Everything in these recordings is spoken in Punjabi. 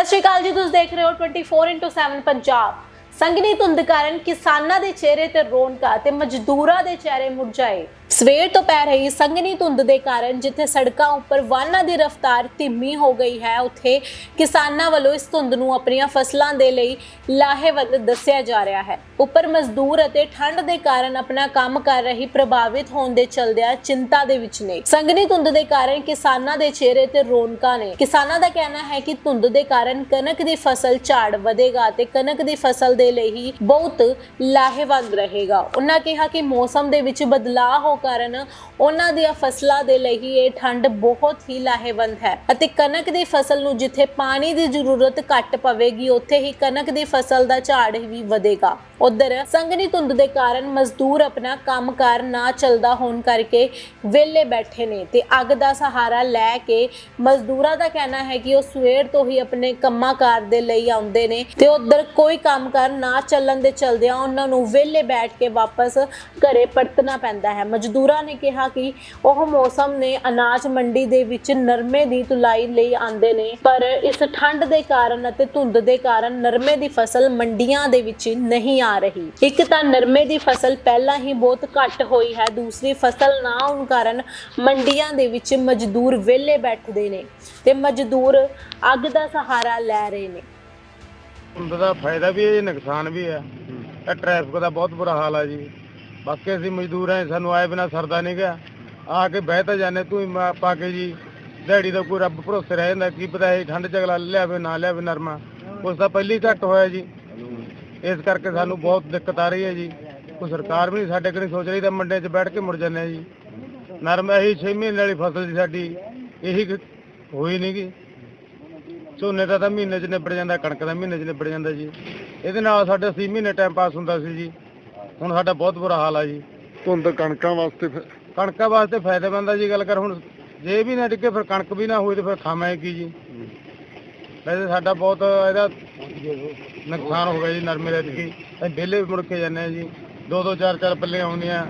ਸਤਿ ਸ਼੍ਰੀ ਅਕਾਲ ਜੀ, ਤੁਸੀਂ ਦੇਖ ਰਹੇ ਹੋ 24x7 ਪੰਜਾਬ। ਸੰਗਨੀ ਧੁੰਦ ਕਾਰਨ ਕਿਸਾਨਾਂ ਦੇ ਚਿਹਰੇ ਤੇ ਰੌਣਕਾਂ ਤੇ ਮਜ਼ਦੂਰਾਂ ਦੇ ਚਿਹਰੇ ਮੁਰਝਾਏ ਸਵੇਰ ਤੋਂ ਪੈ ਰਹੀ ਸੰਘਣੀ ਧੁੰਦ ਦੇ ਕਾਰਨ ਜਿੱਥੇ ਸੜਕਾਂ ਉੱਪਰ ਵਾਹਨਾਂ ਦੀ ਰਫ਼ਤਾਰ ਧੀਮੀ ਹੋ ਗਈ ਹੈ, ਉੱਥੇ ਕਿਸਾਨਾਂ ਵੱਲੋਂ ਇਸ ਧੁੰਦ ਨੂੰ ਆਪਣੀਆਂ ਫਸਲਾਂ ਦੇ ਲਈ ਲਾਹੇਵੰਦ ਦੱਸਿਆ ਜਾ ਰਿਹਾ ਹੈ। ਉੱਪਰ ਮਜ਼ਦੂਰ ਅਤੇ ਠੰਡ ਦੇ ਕਾਰਨ ਆਪਣਾ ਕੰਮ ਕਰ ਰਹੀ ਪ੍ਰਭਾਵਿਤ ਹੋਣ ਦੇ ਚਲਦਿਆਂ ਚਿੰਤਾ ਦੇ ਵਿੱਚ ਨੇ। ਸੰਘਣੀ ਧੁੰਦ ਦੇ ਕਾਰਨ ਕਿਸਾਨਾਂ ਦੇ ਚਿਹਰੇ ਤੇ ਰੌਣਕਾਂ ਨੇ। ਕਿਸਾਨਾਂ ਦਾ ਕਹਿਣਾ ਹੈ ਕਿ ਧੁੰਦ ਦੇ ਕਾਰਨ ਕਣਕ ਦੀ ਫਸਲ ਝਾੜ ਵਧੇਗਾ ਤੇ ਕਣਕ ਦੀ ਫਸਲ ਦੇ ਲਈ ਹੀ ਬਹੁਤ ਲਾਹੇਵੰਦ ਰਹੇਗਾ। ਉਹਨਾਂ ਕਿਹਾ ਕਿ ਮੌਸਮ ਦੇ ਵਿੱਚ ਬਦਲਾਅ ਹੋ ਕਾਰਨ ਉਹਨਾਂ ਦੀਆਂ ਫਸਲਾਂ ਦੇ ਲਈ ਇਹ ਠੰਡ ਬਹੁਤ ਹੀ ਲਾਹੇਵੰਦ ਹੈ। ਅਤੇ ਕਣਕ ਦੀ ਫਸਲ ਨੂੰ ਜਿੱਥੇ ਪਾਣੀ ਦੀ ਜ਼ਰੂਰਤ ਘੱਟ ਪਵੇਗੀ, ਉੱਥੇ ਹੀ ਕਣਕ ਦੀ ਫਸਲ ਦਾ ਝਾੜ ਵੀ ਵਧੇਗਾ। ਉਧਰ ਸੰਗਨੀ ਧੁੰਦ ਦੇ ਕਾਰਨ ਮਜ਼ਦੂਰ ਆਪਣਾ ਕੰਮਕਾਰ ਨਾ ਚੱਲਦਾ ਹੋਣ ਕਰਕੇ ਵਿਹਲੇ ਬੈਠੇ ਨੇ ਤੇ ਅੱਗ ਦਾ ਸਹਾਰਾ ਲੈ ਕੇ ਮਜ਼ਦੂਰਾਂ ਦਾ ਕਹਿਣਾ ਹੈ ਕਿ ਉਹ ਸਵੇਰ ਤੋਂ ਹੀ ਆਪਣੇ ਕੰਮਾਕਾਰ ਦੇ ਲਈ ਆਉਂਦੇ ਨੇ ਤੇ ਉਧਰ ਕੋਈ ਕੰਮਕਾਰ ਨਾ ਚੱਲਣ ਦੇ ਚਲਦਿਆਂ ਉਹਨਾਂ ਨੂੰ ਵਿਹਲੇ ਬੈਠ ਕੇ ਵਾਪਸ ਘਰੇ ਪਰਤਣਾ ਪੈਂਦਾ ਹੈ। ਮਜ਼ਦੂਰਾਂ ਨੇ ਕਿਹਾ ਕਿ ਉਹ ਮੌਸਮ ਨੇ ਅਨਾਜ ਮੰਡੀ ਦੇ ਵਿੱਚ ਨਰਮੇ ਦੀ ਤੁਲਾਈ ਲਈ ਆਉਂਦੇ ਨੇ, ਪਰ ਇਸ ਠੰਡ ਦੇ ਕਾਰਨ ਅਤੇ ਧੁੰਦ ਦੇ ਕਾਰਨ ਨਰਮੇ ਦੀ ਫਸਲ ਮੰਡੀਆਂ ਦੇ ਵਿੱਚ ਨਹੀਂ ਆ ਰਹੀ। ਇੱਕ ਤਾਂ ਨਰਮੇ ਦੀ ਫਸਲ ਪਹਿਲਾਂ ਹੀ ਬਹੁਤ ਘੱਟ ਹੋਈ ਹੈ, ਦੂਸਰੀ ਫਸਲ ਨਾ ਹੋਣ ਕਾਰਨ ਮੰਡੀਆਂ ਦੇ ਵਿੱਚ ਮਜ਼ਦੂਰ ਵਿਹਲੇ ਬੈਠਦੇ ਨੇ ਤੇ ਮਜ਼ਦੂਰ ਅੱਗ ਦਾ ਸਹਾਰਾ ਲੈ ਰਹੇ ਨੇ। ਧੁੰਦ ਦਾ ਫਾਇਦਾ ਵੀ ਹੈ ਜੀ, ਨੁਕਸਾਨ ਵੀ ਹੈ। ਇਹ ਟ੍ਰੈਫਿਕ ਦਾ ਬਹੁਤ ਬੁਰਾ ਹਾਲ ਹੈ ਜੀ। ਬਾਕੀ ਅਸੀਂ ਮਜ਼ਦੂਰ ਹਾਂ, ਸਾਨੂੰ ਆਏ ਬਿਨਾ ਸਰਦਾ ਨਹੀਂ ਗਿਆ। ਆ ਕੇ ਬਹਿ ਤਾਂ ਜਾਂਦੇ, ਤੂੰ ਹੀ ਮਾ- ਪਾ ਕੇ ਜੀ। ਦਿਹਾੜੀ ਦਾ ਕੋਈ ਰੱਬ ਭਰੋਸੇ ਰਹਿ ਜਾਂਦਾ, ਕੀ ਪਤਾ ਇਹ ਠੰਡ ਚ ਅਗਲਾ ਲਿਆਵੇ, ਨਾ ਲਿਆਵੇ ਨਰਮਾ। ਉਸ ਦਾ ਪਹਿਲੀ ਘੱਟ ਹੋਇਆ ਜੀ। ਇਸ ਕਰਕੇ ਸਾਨੂੰ ਬਹੁਤ ਦਿੱਕਤ ਆ ਰਹੀ ਹੈ ਜੀ। ਕੋਈ ਸਰਕਾਰ ਵੀ ਨਹੀਂ ਸਾਡੇ ਕੋਲ ਸੋਚ ਰਹੀ ਤਾਂ ਮੰਡੇ 'ਚ ਬੈਠ ਕੇ ਮੁੜ ਜਾਂਦੇ ਆ ਜੀ। ਨਰਮਾ ਇਹੀ 6 ਮਹੀਨੇ ਵਾਲੀ ਫਸਲ ਸੀ ਸਾਡੀ ਇਹੀ ਕੁ ਹੋਈ ਨਹੀਂ ਗੀ। ਝੋਨੇ ਦਾ ਤਾਂ ਮਹੀਨੇ 'ਚ ਨਿਬੜ ਜਾਂਦਾ ਕਣਕ ਦਾ ਮਹੀਨੇ 'ਚ ਨਿਬੜ ਜਾਂਦਾ ਜੀ। ਇਹਦੇ ਨਾਲ ਸਾਡੇ 80 ਮਹੀਨੇ ਟਾਈਮ ਪਾਸ ਹੁੰਦਾ ਸੀ ਜੀ। ਹੁਣ ਸਾਡਾ ਬਹੁਤ ਬੁਰਾ ਹਾਲ ਆ ਜੀ। ਧੁੰਦ ਕਣਕਾਂ ਵਾਸਤੇ ਫਿਰ ਕਣਕਾਂ ਵਾਸਤੇ ਫਾਇਦੇਮੰਦ ਆ ਜੀ ਗੱਲ ਕਰ ਹੁਣ ਜੇ ਵੀ ਨਾ ਡਿੱਗੇ ਫਿਰ ਕਣਕ ਵੀ ਨਾ ਹੋਈ ਤੇ ਫਿਰ ਖਾਵਾਂਗੇ ਕੀ ਜੀ। ਵੈਸੇ ਸਾਡਾ ਬਹੁਤ ਇਹਦਾ ਨੁਕਸਾਨ ਹੋ ਗਿਆ ਜੀ, ਨਰਮੇ ਦੇ ਕੀ ਅਸੀਂ ਵਿਹਲੇ ਮੁੜ ਕੇ ਜਾਂਦੇ ਆ ਜੀ। ਦੋ ਦੋ, ਚਾਰ ਚਾਰ ਪੱਲੇ ਆਉਂਦੀਆਂ।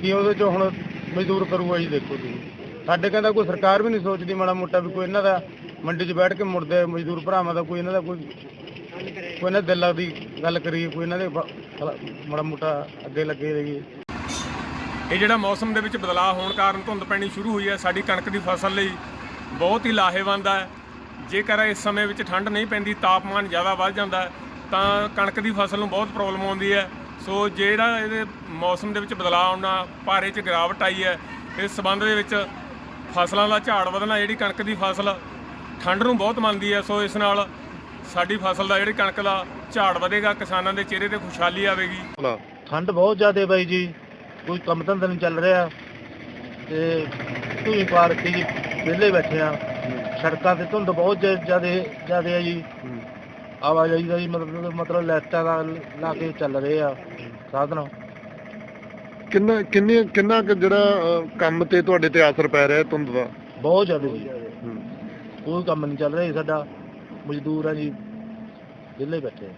ਕੀ ਉਹਦੇ ਚੋਂ ਹੁਣ ਮਜ਼ਦੂਰ ਕਰੂਗਾ ਜੀ, ਦੇਖੋ ਜੀ। ਸਾਡੇ ਕਹਿੰਦਾ ਕੋਈ ਸਰਕਾਰ ਵੀ ਨਹੀਂ ਸੋਚਦੀ ਮਾੜਾ ਮੋਟਾ ਵੀ ਕੋਈ ਇਹਨਾਂ ਦਾ ਮੰਡੀ 'ਚ ਬੈਠ ਕੇ ਮੁੜਦੇ ਮਜ਼ਦੂਰ ਭਰਾਵਾਂ ਦਾ ਕੋਈ ਇਹਨਾਂ ਦਾ ਕੋਈ ਕੋਈ ਇਹਨਾਂ ਦਿਲ ਦੀ ਗੱਲ ਕਰੀਏ, ਕੋਈ ਇਹਨਾਂ ਦੇ ਮਾੜਾ ਮੋਟਾ ਅੱਗੇ ਲੱਗੇ ਰਹੀਏ। ਇਹ ਜਿਹੜਾ ਮੌਸਮ ਦੇ ਵਿੱਚ ਬਦਲਾਅ ਹੋਣ ਕਾਰਨ ਧੁੰਦ ਪੈਣੀ ਸ਼ੁਰੂ ਹੋਈ ਹੈ। ਸਾਡੀ ਕਣਕ ਦੀ ਫਸਲ ਲਈ ਬਹੁਤ ਹੀ ਲਾਹੇਵੰਦ ਹੈ। ਜੇਕਰ ਇਸ ਸਮੇਂ ਵਿੱਚ ਠੰਡ ਨਹੀਂ ਪੈਂਦੀ, ਤਾਪਮਾਨ ਜ਼ਿਆਦਾ ਵੱਧ ਜਾਂਦਾ ਤਾਂ ਕਣਕ ਦੀ ਫਸਲ ਨੂੰ ਬਹੁਤ ਪ੍ਰੋਬਲਮ ਆਉਂਦੀ ਹੈ। ਸੋ ਜਿਹੜਾ ਇਹਦੇ ਮੌਸਮ ਦੇ ਵਿੱਚ ਬਦਲਾਅ ਆਉਣਾ, ਭਾਰੇ 'ਚ ਗਿਰਾਵਟ ਆਈ ਹੈ, ਇਸ ਸਬੰਧ ਦੇ ਵਿੱਚ ਫਸਲਾਂ ਦਾ ਝਾੜ ਵਧਣਾ, ਜਿਹੜੀ ਕਣਕ ਦੀ ਫਸਲ ਠੰਡ ਨੂੰ ਬਹੁਤ ਮੰਨਦੀ ਹੈ। ਸੋ ਇਸ ਨਾਲ ਸਾਡੀ ਫਸਲ ਦਾ, ਜਿਹੜੀ ਕਣਕ ਦਾ ਝਾੜ ਵਧੇਗਾ, ਕਿਸਾਨਾਂ ਦੇ ਚਿਹਰੇ ਤੇ ਖੁਸ਼ਹਾਲੀ ਆਵੇਗੀ। ਠੰਡ ਬਹੁਤ ਜ਼ਿਆਦਾ ਬਾਈ ਜੀ। ਕੋਈ ਕੰਮ ਧੰਦਾ ਨਹੀਂ ਚੱਲ ਰਿਹਾ। ਤੇ ਧੂਈ ਪਾਰ ਕੇ ਜੀ, ਵਿਹਲੇ ਬੈਠੇ ਆ ਸੜਕਾਂ ਤੇ ਧੁੰਦ ਬਹੁਤ ਜ਼ਿਆਦੇ ਜ਼ਿਆਦੇ ਆ ਜੀ। ਆਵਾਜਾਈ ਦਾ ਜੀ ਮਤਲਬ ਮਤਲਬ ਲਾਈਟਾਂ ਦਾ ਲਾ ਕੇ ਚੱਲ ਰਹੇ ਆ ਸਾਧਨ। ਕਿੰਨਾ ਕਿੰਨੀ ਕਿੰਨਾ ਕੁ ਜਿਹੜਾ ਅਹ, ਕੰਮ ਤੇ ਤੁਹਾਡੇ ਤੇ ਅਸਰ ਪੈ ਰਿਹਾ ਧੁੰਦ ਦਾ? ਬਹੁਤ ਜ਼ਿਆਦੇ ਜੀ। ਕੋਈ ਕੰਮ ਨਹੀਂ ਚੱਲ ਰਿਹਾ ਜੀ ਸਾਡਾ। ਮਜ਼ਦੂਰ ਆ ਜੀ। ਵਿਹਲੇ ਬੈਠੇ ਆ।